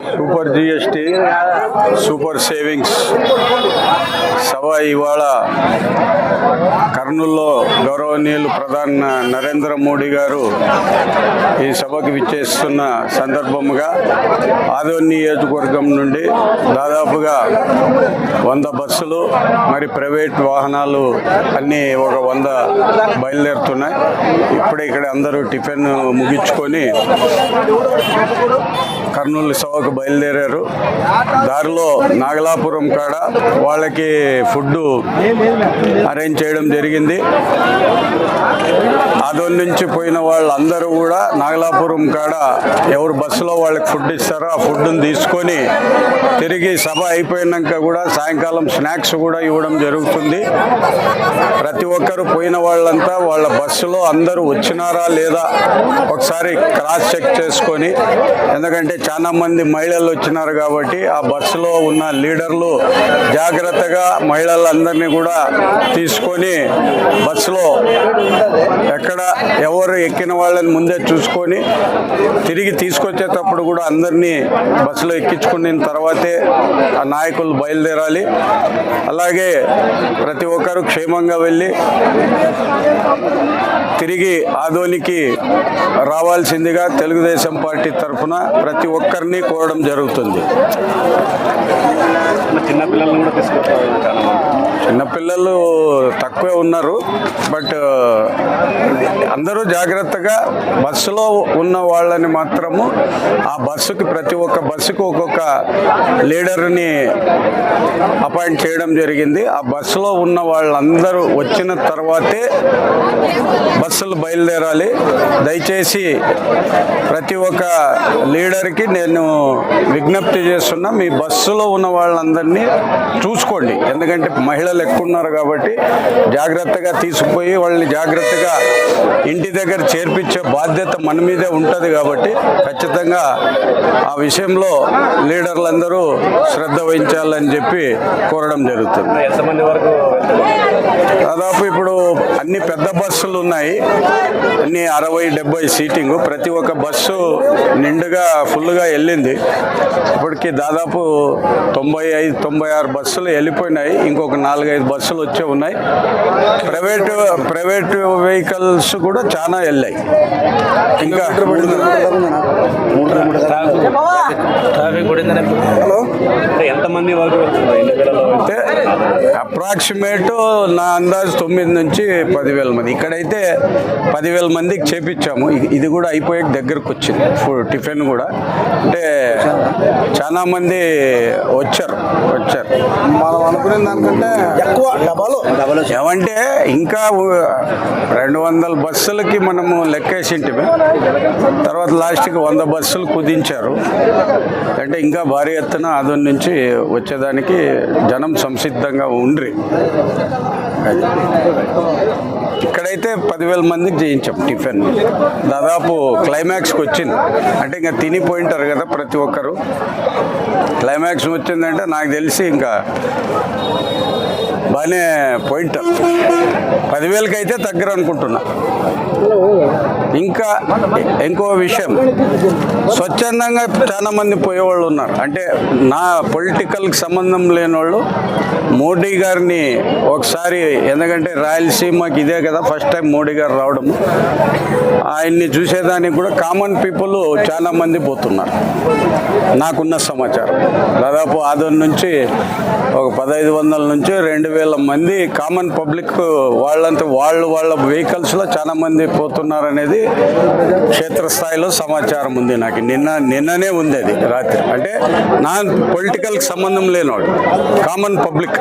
Super GST super savings సభ ఇవాళ కర్నూల్లో గౌరవనీయులు ప్రధాన నరేంద్ర మోడీ గారు ఈ సభకు విచ్చేస్తున్న సందర్భముగా ఆదోన్ నియోజకవర్గం నుండి దాదాపుగా వంద బస్సులు మరి ప్రైవేట్ వాహనాలు అన్నీ ఒక వంద బయలుదేరుతున్నాయి. ఇప్పుడే ఇక్కడ అందరూ టిఫిన్ ముగించుకొని కర్నూలు సభకు బయలుదేరారు. దారిలో నాగలాపురం కాడ వాళ్ళకి ఫుడ్ అరేంజ్ చేయడం జరిగింది. ఆదోన్ నుంచి పోయిన వాళ్ళందరూ కూడా నాగలాపురం కాడ ఎవరు బస్సులో వాళ్ళకి ఫుడ్ ఇస్తారో ఆ ఫుడ్ని తీసుకొని తిరిగి సభ అయిపోయినాక కూడా సాయంకాలం స్నాక్స్ కూడా ఇవ్వడం జరుగుతుంది. ప్రతి ఒక్కరు పోయిన వాళ్ళంతా వాళ్ళ బస్సులో అందరూ వచ్చినారా లేదా ఒకసారి క్రాస్ చెక్ చేసుకొని ఎందుకంటే చాలామంది మహిళలు వచ్చినారు కాబట్టి ఆ బస్సులో ఉన్న లీడర్లు జాగ్రత్తగా మహిళలందరినీ కూడా తీసుకొని బస్సులో ఎక్కడ ఎవరు ఎక్కిన వాళ్ళని ముందే చూసుకొని తిరిగి తీసుకొచ్చేటప్పుడు కూడా అందరినీ బస్సులో ఎక్కించుకున్న తర్వాతే ఆ నాయకులు బయలుదేరాలి. అలాగే ప్రతి ఒక్కరు క్షేమంగా వెళ్ళి తిరిగి ఆదోనికి రావాల్సిందిగా తెలుగుదేశం పార్టీ తరఫున ప్రతి ఒక్కరిని కోరడం జరుగుతుంది. చిన్నపిల్లలు తక్కువే ఉన్నారు. బట్ అందరూ జాగ్రత్తగా బస్సులో ఉన్న వాళ్ళని మాత్రము ఆ బస్సుకి ప్రతి ఒక్క బస్సుకు ఒక్కొక్క లీడర్ని అపాయింట్ చేయడం జరిగింది. ఆ బస్సులో ఉన్న వాళ్ళందరూ వచ్చిన తర్వాతే బస్సులు బయలుదేరాలి. దయచేసి ప్రతి ఒక్క లీడర్కి నేను విజ్ఞప్తి చేస్తున్నా మీ బస్సులో ఉన్న వాళ్ళందరినీ చూసుకోండి. ఎందుకంటే మహిళలు ఎక్కువ ఉన్నారు కాబట్టి జాగ్రత్తగా తీసుకుపోయి వాళ్ళని జాగ్రత్తగా ఇంటి దగ్గర చేర్పించే బాధ్యత మన మీదే ఉంటుంది కాబట్టి ఖచ్చితంగా ఆ విషయంలో లీడర్లందరూ శ్రద్ధ వహించాలని చెప్పి కోరడం జరుగుతుంది. దాదాపు ఇప్పుడు అన్ని పెద్ద బస్సులు ఉన్నాయి. అన్ని అరవై డెబ్బై సీటింగ్. ప్రతి ఒక్క బస్సు నిండుగా ఫుల్గా వెళ్ళింది. ఇప్పటికి దాదాపు తొంభై ఐదు తొంభై ఆరు బస్సులు వెళ్ళిపోయినాయి. ఇంకొక నాలుగైదు బస్సులు వచ్చే ఉన్నాయి. ప్రైవేట్ ప్రైవేట్ వెహికల్స్ కూడా చాలా వెళ్ళాయి ఇంకా ట్రాఫిక్ హలో. ఎంతమంది వరకు అప్రాక్సిమేట్ నా అందాజు తొమ్మిది నుంచి పదివేల మంది. ఇక్కడైతే పదివేల మందికి చేపించాము. ఇది కూడా అయిపోయే దగ్గరకు వచ్చింది. ఫుడ్ టిఫిన్ కూడా. అంటే చాలా మంది వచ్చారు. వచ్చారు. మనం అనుకునే దానికంటే ఎక్కువ డబాలు డబాలు ఏమంటే ఇంకా రెండు వందల బస్సులకి మనము లెక్కేసింటిమి. తర్వాత లాస్ట్కి వంద బస్సులు కుదించారు. అంటే ఇంకా భారీ ఎత్తున ఆదోన్ నుంచి వచ్చేదానికి జనం సంసిద్ధంగా ఉండ్రి. ఇక్కడైతే పదివేల మందికి చేయించాం టిఫిన్. దాదాపు క్లైమాక్స్కి వచ్చింది. అంటే ఇంకా తినిపోయింటారు కదా ప్రతి ఒక్కరు. క్లైమాక్స్ వచ్చిందంటే నాకు తెలిసి ఇంకా బాగానే పాయింట్ పదివేలకైతే అయితే అనుకుంటున్నా ఇంకా ఇంకో విషయం. స్వచ్ఛందంగా చాలా మంది పోయేవాళ్ళు ఉన్నారు. అంటే నా పొలిటికల్కి సంబంధం లేని వాళ్ళు మోడీ గారిని ఒకసారి ఎందుకంటే రాయలసీమకి ఇదే కదా ఫస్ట్ టైం మోడీ గారు రావడం ఆయన్ని చూసేదానికి కూడా కామన్ పీపుల్ చాలా మంది పోతున్నారు. నాకున్న సమాచారం. దాదాపు ఆదో నుంచి ఒక పదహైదు వందల నుంచి రెండు వేల మంది కామన్ పబ్లిక్ వాళ్ళంతా వాళ్ళు వాళ్ళ వెహికల్స్లో చాలా మంది పోతున్నారు క్షేత్రస్థాయిలో సమాచారం ఉంది నాకు. నిన్న నిన్ననే ఉంది అది రాత్రి. అంటే నా పొలిటికల్కి సంబంధం లేనివాడు. Common public.